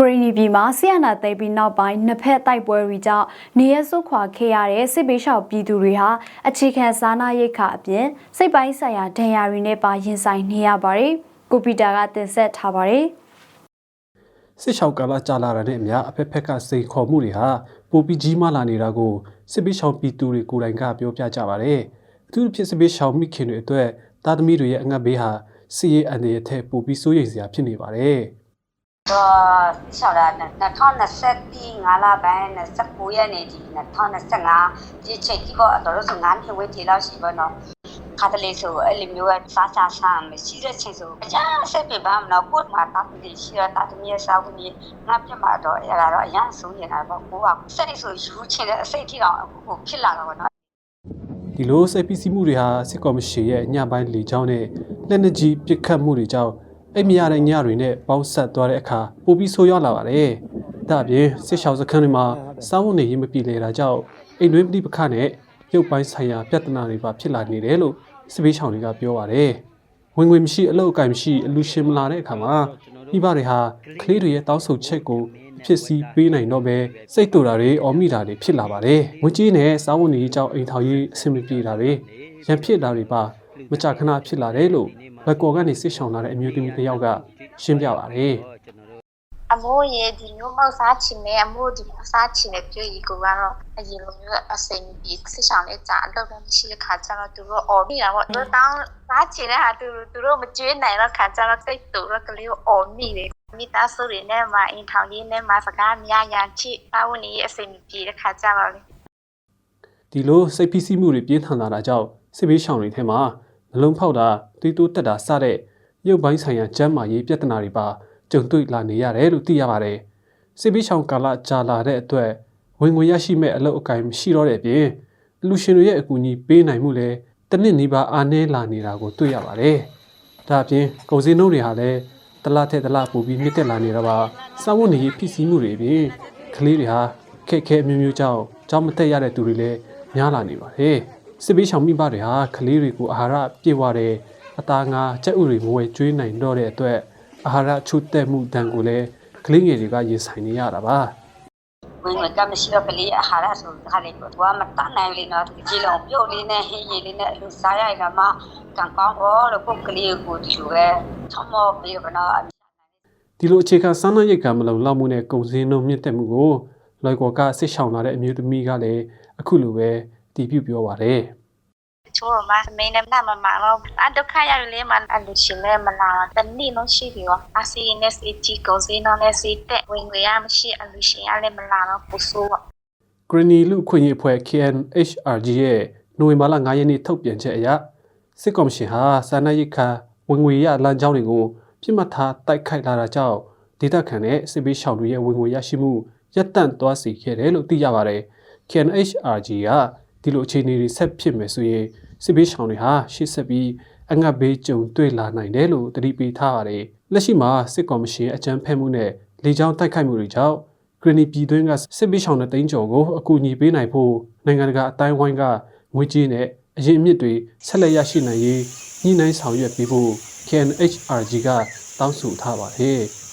ကရီနီပြည်မှာဆီယနာသိမ်းပြီးနောက်ပိုင်းနှစ်ဖက်တိုက်ပွဲတွေကြောင့်နေရစွခွာခဲ့ရတဲ့စစ်ပေးရှောင်ပြည်သူတွေဟာအခြေခံစားနာရိတ်ခအပြင်စိတ်ပိုင်းဆိုင်ရာဒဏ်ရာတွေနဲ့ပါရင်ဆိုင်နေရပါတယ်။ကိုပီတာကတင်ဆက်ထားပါတယ်။စစ်ရှောင်းကာလကြာလာတာနဲ့အမျှအဖက်ဖက်ကစိန်ခေါ်မှုတွေဟာပိုပြီးကြီးမားလာနေတာကိုစစ်ပေးရှောင်းပြည်သူတွေကိုယ်တိုင်ကပြောပြကြပါဗျ။အထူးသဖြင့်စစ်ပေးရှောင်းမိခင်တွေအတွက်သားသမီးတွေရဲ့အငတ်ဘေးဟာစီရေးအန်ဒီရဲ့ထက်ပိုပြီးစိုးရိမ်စရာဖြစ်နေပါတယ်။ တော့ဆောက်တာ2025လပိုင်း29ရက်နေ့ဒီ2025ဒီချိန်ဒီပေါ့တော်တော်ဆို9နှစ်ဝန်းကျင်လောက်ရှိပါတော့ခါတလေဆိုအဲ့လိုမျိုးကစားစားစားမရှိတဲ့ချိန်ဆိုအကျစိတ်ပြပါမလို့ကိုယ်မှာတာတိရှိရတာတမီးစားဝင်ငါပြတ်မှာတော့အဲ့ဒါတော့အရင်ဆုံးနေတာပေါ့ကိုကစက်နေဆိုယူချင်တဲ့အစိတ်ထိတော့အခုဖြစ်လာတော့နော်ဒီလိုစိတ်ပီးစီးမှုတွေဟာစစ်ကော်မရှင်ရဲ့ညပိုင်းလေကြောင်းနဲ့လက်နက်ကြီးပစ်ခတ်မှုတွေကြောင့် အိမ်မရတဲ့ညတွေနဲ့ပေါင်းဆက်သွားတဲ့အခါပိုပြီးဆိုးရွားလာပါတယ်။ဒါအပြင်စစ်ရှောင်းစခန်းတွေမှာစားဝတ်နေရေးမပြေလည်တာကြောင့်အိမ်တွင်းပြိပခနဲ့ရုပ်ပိုင်းဆိုင်ရာပြဿနာတွေပါဖြစ်လာနေတယ်လို့စစ်ပေးချောင်းတွေကပြောပါတယ်။ဝင်ငွေမရှိအလုပ်အကင်မရှိအလူရှင်မလာတဲ့အခါမှာမိဘတွေဟာကလေးတွေရဲ့တောင်းဆိုချက်ကိုဖြစ်စီပေးနိုင်တော့ပဲစိတ်တူတာတွေအော်မိတာတွေဖြစ်လာပါတယ်။ငွေကြီးနဲ့စားဝတ်နေရေးကြောင့်အိမ်ထောင်ရေးအဆင်မပြေတာတွေရန်ဖြစ်တာတွေပါ မကြခဏဖြစ်လာတယ်လို့ဘက်ကော်ကနေစစ်ဆောင်လာတဲ့အမျိုးသမီးတစ်ယောက်ကရှင်းပြပါတယ်။အမိုးရေဒီမျိုးမောက်စားချင်တယ်အမိုးဒီမျိုးစားချင်တယ်ပြောရီကိုကတော့အရင်လိုမျိုးအစိမ်ပြီးစစ်ဆောင်လေးကြာအလုပ်လည်းမရှိတဲ့ခါကျတော့သူတို့အော်မိတာပေါ့သူတို့တောင်းစားချင်တဲ့ဟာသူတို့သူတို့မကြွေးနိုင်တော့ခါကျတော့စိတ်တူတော့ကလေးကိုအော်မိတယ်မိသားစုတွေနဲ့မှအိမ်ထောင်ရေးနဲ့မှစကားမရရန်ချစ်တာဝန်ကြီးအစိမ်ပြေတဲ့ခါကျတော့လေဒီလိုစိတ်ဖိစီးမှုတွေပြင်းထန်လာတာကြောင့်စစ်ဘေးရှောင်တွေထဲမှာ နှလုံးဖောက်တာသွေးတိုးတက်တာစတဲ့ရုပ်ပိုင်းဆိုင်ရာကျန်းမာရေးပြဿနာတွေပါကြုံတွေ့လာနေရတယ်လို့သိရပါတယ်။စစ်ဘေးရှောင်ကာလကြာလာတဲ့အတွက်ဝင်ငွေရရှိမဲ့အလုပ်အကင်မရှိတော့တဲ့အပြင်အလူရှင်တွေရဲ့အကူအညီပေးနိုင်မှုလည်းတစ်နှစ်နီးပါးအားနည်းလာနေတာကိုတွေ့ရပါတယ်။ဒါအပြင်ကုန်စည်နှုန်းတွေဟာလည်းတလားထက်တလားပိုပြီးမြင့်တက်လာနေတာပါ။စာဝတ်နေရေးဖြစ်စည်းမှုတွေအပြင်ကလေးတွေဟာခက်ခဲအမျိုးမျိုးကြောင့်ကြောင်းမတက်ရတဲ့သူတွေလည်းများလာနေပါတယ်။ စစ်ဘေးရှောင်မိဘတွေဟာကလေးတွေကိုအာဟာရပြည့်ဝတဲ့အသားငါကြက်ဥတွေမဝယ်ကျွေးနိုင်တော့တဲ့အတွက်အာဟာရချို့တဲ့မှုတန်ကိုလည်းကလေးငယ်တွေကရင်ဆိုင်နေရတာပါဝင်ငွေကမရှိတော့ကလေးအာဟာရဆိုခါလေးပေါ့သူကမတတ်နိုင်လေနော်ဒီလုံးပြုတ်လေးနဲ့ဟင်းရည်လေးနဲ့အလိုစားရရမှာကံကောင်းတော့လို့ပုတ်ကလေးကိုဒီလိုပဲချောင်းမောပြီးတော့နော်ဒီလိုအခြေခံစားနပ်ရိက္ခာမလုံလောက်မှုနဲ့ကုန်စည်နှုန်းမြင့်တက်မှုကိုလွိုက်ကော်ကစစ်ရှောင်လာတဲ့အမျိုးသမီးကလည်းအခုလိုပဲ တည်ပြုပြောပါတယ်တချို့တော့မမင်းနဲ့မမမတော့အဒုက္ခရလေမအလူရှင်လည်းမလာတနည်းလုံးရှိပြီရောအစီနဲ့စီတီကိုစီနော်နဲ့စီတက်ဝင်ငွေရမရှိအလူရှင်ရလည်းမလာတော့ပူဆိုးဂရနီလူခွင့်ရေးအဖွဲ့ KNHRG ရဲ့နိုဝင်ဘာလ9ရက်နေ့ထုတ်ပြန်ချက်အရစစ်ကော်မရှင်ဟာစာနာရိတ်ခါဝင်ငွေရလမ်းကြောင်းတွေကိုပြစ်မှတ်ထားတိုက်ခိုက်လာတာကြောင့်ဒေသခံနဲ့စစ်ပေးရှောင်တွေရဲ့ဝင်ငွေရရှိမှုရပ်တန့်သွားစေခဲ့တယ်လို့သိရပါတယ်။ KNHRG က ဒီလိုအခြေအနေတွေဆက်ဖြစ်မယ်ဆိုရင်စစ်ပေးရှောင်တွေဟာရှေ့ဆက်ပြီးအငတ်ဘေးကြုံတွေ့လာနိုင်တယ်လို့တတိပေးထားပါတယ်။လက်ရှိမှာစစ်ကော်မရှင်ရဲ့အကြမ်းဖက်မှုနဲ့လေကြောင်းတိုက်ခိုက်မှုတွေကြောင့်ဂရနီပြည်တွင်းကစစ်ပေးရှောင်တဲ့တိန်းကျော်ကိုအကူအညီပေးနိုင်ဖို့နိုင်ငံတကာအတိုင်းဝိုင်းကငွေကြေးနဲ့အရင်အမြစ်တွေဆက်လက်ရရှိနိုင်ရေးညှိနှိုင်းဆောင်ရွက်ပေးဖို့ KNHRG ကတောင်းဆိုထားပါတယ်။